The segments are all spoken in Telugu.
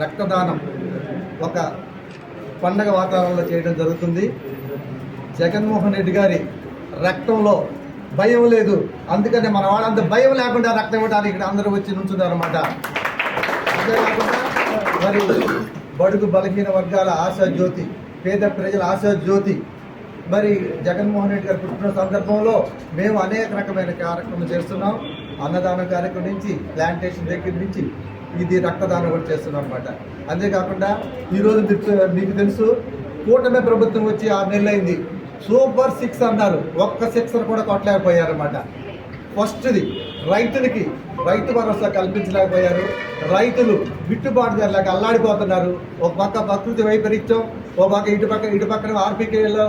రక్తదానం ఒక పండగ వాతావరణంలో చేయడం జరుగుతుంది. జగన్మోహన్ రెడ్డి గారి రక్తంలో భయం లేదు. అందుకనే మన వాళ్ళంత భయం లేకుండా రక్తం ఇవ్వడానికి ఇక్కడ అందరూ వచ్చి నుంచున్నారన్నమాట అంతేకాకుండా మరి బడుగు బలహీన వర్గాల ఆశా జ్యోతి పేద ప్రజల ఆశా జ్యోతి. మరి జగన్మోహన్ రెడ్డి గారు పుట్టిన సందర్భంలో మేము అనేక రకమైన కార్యక్రమం చేస్తున్నాం. అన్నదానం కార్యక్రమం నుంచి ప్లాంటేషన్ దగ్గర నుంచి ఇది రక్తదానం కూడా చేస్తున్నాం అనమాట అంతేకాకుండా ఈరోజు మీకు- మీకు తెలుసు కూటమి ప్రభుత్వం వచ్చి ఆరు నెలలు అయింది సూపర్ సిక్స్ అన్నారు. ఒక్క సిక్స్ కూడా కొట్టలేకపోయారన్నమాట. ఫస్ట్ది రైతులకి రైతు భరోసా కల్పించలేకపోయారు. రైతులు గిట్టుబాటు ధరలకు అల్లాడిపోతున్నారు. ఒక పక్క ప్రకృతి వైపరీత్యం ఒక పక్క ఇటు పక్క ఇటు పక్కన ఆర్పికేలో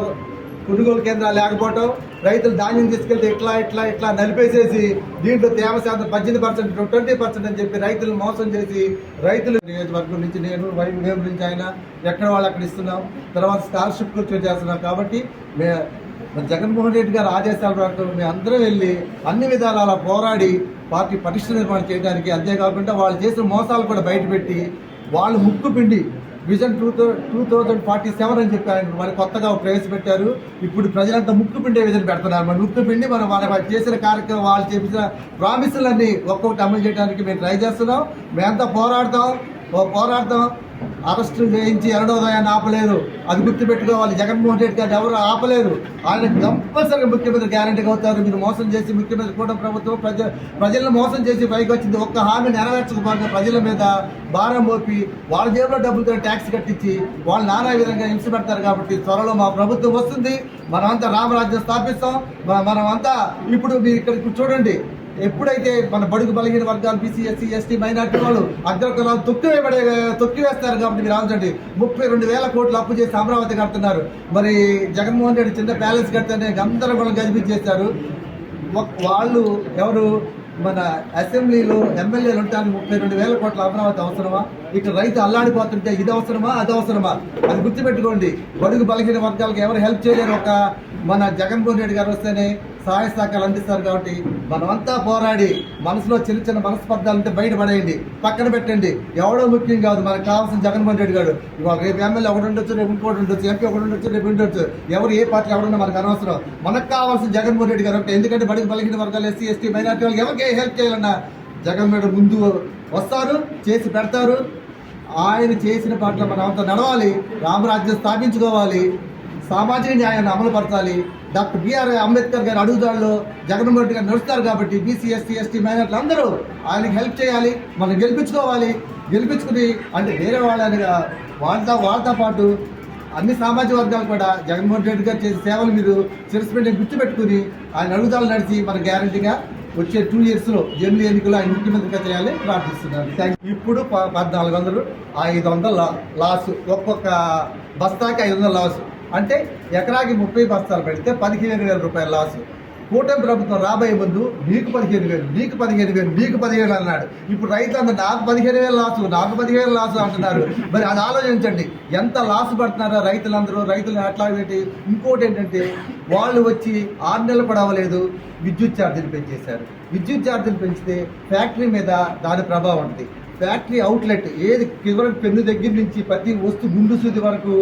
కొనుగోలు కేంద్రాలు లేకపోవటం రైతులు ధాన్యం తీసుకెళ్తే ఇట్లా ఇట్లా ఇట్లా నలిపేసేసి దీంట్లో తేమ శాతం పద్దెనిమిది పర్సెంట్ ట్వంటీ పర్సెంట్ అని చెప్పి రైతులు మోసం చేసి రైతులు నియోజకవర్గం నుంచి నేను వైపు నుంచి ఆయన ఎక్కడ వాళ్ళు అక్కడ ఇస్తున్నాం. తర్వాత స్కాలర్షిప్ గురించి చేస్తున్నాం. కాబట్టి మే జగన్మోహన్ రెడ్డి గారు ఆదేశాల ప్రకారం మేము అందరం వెళ్ళి అన్ని విధాలు అలా పోరాడి పార్టీ పటిష్ట నిర్మాణం చేయడానికి అంతేకాకుండా వాళ్ళు చేసిన మోసాలు కూడా బయటపెట్టి వాళ్ళు ముక్కు పిండి vision two two thousand forty seven అని చెప్పి మరి కొత్తగా ప్రవేశపెట్టారు. ఇప్పుడు ప్రజలంతా ముక్కు పిండే విజన్ పెడుతున్నారు. మరి ముక్కు పిండి మనం వాళ్ళ చేసిన కార్యక్రమం వాళ్ళు చేసిన ప్రామిసులన్నీ ఒక్కొక్కటి అమలు చేయడానికి మేము ట్రై చేస్తున్నాం. మేమంతా పోరాడతాం. ఓ పోరాటం అరెస్టు చేయించి ఎరడోదయాన్ని ఆపలేరు అది గుర్తుపెట్టుకోవాలి జగన్మోహన్ రెడ్డి గారిని ఎవరు ఆపలేరు. ఆయన కంపల్సరీగా ముఖ్యమంత్రి గ్యారంటీగా అవుతారు. మీరు మోసం చేసి ముఖ్యమంత్రి కూడా ప్రభుత్వం ప్రజ ప్రజలను మోసం చేసి పైకి వచ్చింది ఒక్క హామీ నెరవేర్చకపోతే ప్రజల మీద భారం మోపి వాళ్ళ జేబులో డబ్బులతో ట్యాక్స్ కట్టించి వాళ్ళు నానా విధంగా హింస పెడతారు కాబట్టి త్వరలో మా ప్రభుత్వం వస్తుంది. మనమంతా రామరాజ్యం స్థాపిస్తాం. మనమంతా ఇప్పుడు మీరు ఇక్కడ చూడండి. ఎప్పుడైతే మన బడుగు బలహీన వర్గాలు బీసీ ఎస్సీ ఎస్టీ మైనార్టీ వాళ్ళు అగ్రకులాలు తొక్కి వేయబడే తొక్కి వేస్తారు కాబట్టి మీరు ఆలోచండి ముప్పై రెండు వేల కోట్లు అప్పు చేసి అమరావతి కడుతున్నారు. మరి జగన్మోహన్ రెడ్డి చిన్న ప్యాలెస్ కడితేనే గందరగోళం గజిపించేశారు వాళ్ళు ఎవరు? మన అసెంబ్లీలో ఎమ్మెల్యేలు ఉంటారు. ముప్పై రెండు వేల కోట్ల అమరావతి అవసరమా? ఇక్కడ రైతు అల్లాడిపోతుంటే ఇది అవసరమా అది అవసరమా? అది గుర్తుపెట్టుకోండి. బడుగు బలహీన వర్గాలకు ఎవరు హెల్ప్ చేయలేరు ఒక మన జగన్మోహన్ రెడ్డి గారు వస్తేనే సహాయ శాఖలు అందిస్తారు కాబట్టి మనమంతా పోరాడి మనసులో చిన్న చిన్న మనస్పర్ధాలంటే బయటపడేయండి. పక్కన పెట్టండి. ఎవడో ముఖ్యం కాదు మనకు కావాల్సిన జగన్మోహన్ రెడ్డి గారు. ఇవాళ రేపు ఎమ్మెల్యే ఒకటి ఉండొచ్చు రేపు ఇంకోటి ఉండొచ్చు ఎంపీ ఒకటి ఉండొచ్చు రేపు ఉండొచ్చు. ఎవరు ఏ పార్టీ ఎవరున్నా మనకు అనవసరం. మనకు కావాల్సిన జగన్మోహన్ రెడ్డి గారు ఒకటి ఎందుకంటే బడికి బలహీన వర్గాలు ఎస్సీ ఎస్టీ మైనార్టీ వాళ్ళకి ఎవరికి హెల్ప్ చేయాలన్నా జగన్ రెడ్డి ముందు వస్తారు చేసి పెడతారు. ఆయన చేసిన పట్ల మనం అంత నడవాలి రామరాజ్యం స్థాపించుకోవాలి సామాజిక న్యాయాన్ని అమలుపరచాలి. డాక్టర్ బిఆర్ అంబేద్కర్ గారి అడుగుదాడులో జగన్మోహన్ రెడ్డి గారు నడుస్తారు కాబట్టి బీసీ ఎస్సీ ఎస్టీ మైనార్టీలు అందరూ ఆయనకి హెల్ప్ చేయాలి మనం గెలిపించుకోవాలి. గెలిపించుకుని అంటే వేరే వాళ్ళని వాళ్ళతో వాళ్ళతో పాటు అన్ని సామాజిక వర్గాలు కూడా జగన్మోహన్ రెడ్డి గారు చేసే సేవలు మీరు చిరస్పెట్టి గుర్తుపెట్టుకుని ఆయన అడుగుదాలు నడిచి మన గ్యారంటీగా వచ్చే టూ ఇయర్స్లో జన్లు ఎన్నికలు ఆయన ముఖ్యమంత్రిగా చేయాలి ప్రార్థిస్తున్నాను. థ్యాంక్ ఇప్పుడు ప- పద్నాలుగు వందలు ఐదు వందల లాస్ ఒక్కొక్క బస్తాకి ఐదు వందల లాస్. అంటే ఎకరాకి ముప్పై బస్తాలు పెడితే పదిహేను వేల రూపాయల లాసు. కూటమి ప్రభుత్వం రాబోయే ముందు మీకు పదిహేను వేలు మీకు పదిహేను వేలు మీకు పదిహేను అన్నాడు. ఇప్పుడు రైతులందరూ నాకు పదిహేను వేలు లాసు నాకు పదిహేను లాసు అంటున్నారు. మరి అది ఆలోచించండి. ఎంత లాస్ పడుతున్నారో రైతులందరూ రైతులు అట్లా పెట్టి? ఇంకోటి ఏంటంటే వాళ్ళు వచ్చి ఆరు నెలలు కూడా అవ్వలేదు విద్యుత్ ఛార్జీలు పెంచేశారు. విద్యుత్ ఛార్జీలు పెంచితే ఫ్యాక్టరీ మీద దాని ప్రభావం ఉంటుంది. ఫ్యాక్టరీ అవుట్లెట్ ఏది కేవలం పెన్ను దగ్గర నుంచి ప్రతి వస్తువు గుండు సూది వరకు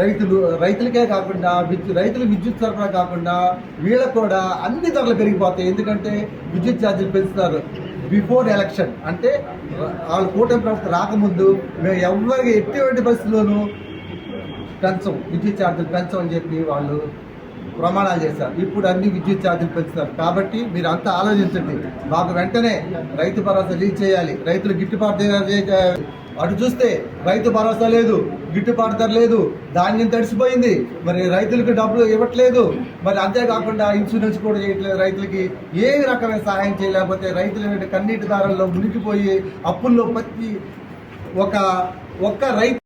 రైతులు రైతులకే కాకుండా విద్యు రైతులు విద్యుత్ సరఫరా కాకుండా వీళ్ళకు కూడా అన్ని ధరలు పెరిగిపోతాయి. ఎందుకంటే విద్యుత్ ఛార్జీలు పెంచుతారు. బిఫోర్ ఎలక్షన్ అంటే వాళ్ళ కూటమి ప్రభుత్వం రాకముందు మేము ఎవరికి ఎటువంటి పరిస్థితుల్లోనూ పెంచం విద్యుత్ ఛార్జీలు పెంచం అని చెప్పి వాళ్ళు ప్రమాణాలు చేశారు. ఇప్పుడు అన్ని విద్యుత్ ఛార్జీలు పెంచుతారు. కాబట్టి మీరు అంతా ఆలోచించండి. మాకు వెంటనే రైతు భరోసా రిలీజ్ చేయాలి. రైతులు గిట్టుబాటు ధర అటు చూస్తే రైతు భరోసా లేదు గిట్టుబాటు ధర లేదు ధాన్యం తడిసిపోయింది. మరి రైతులకు డబ్బులు ఇవ్వట్లేదు. మరి అంతేకాకుండా ఇన్సూరెన్స్ కూడా చేయట్లేదు రైతులకి. ఏ రకమైన సహాయం చేయలేకపోతే రైతుల కన్నీటి దారంలో మునిగిపోయి అప్పుల్లో ప్రతి ఒక ఒక్క రైతు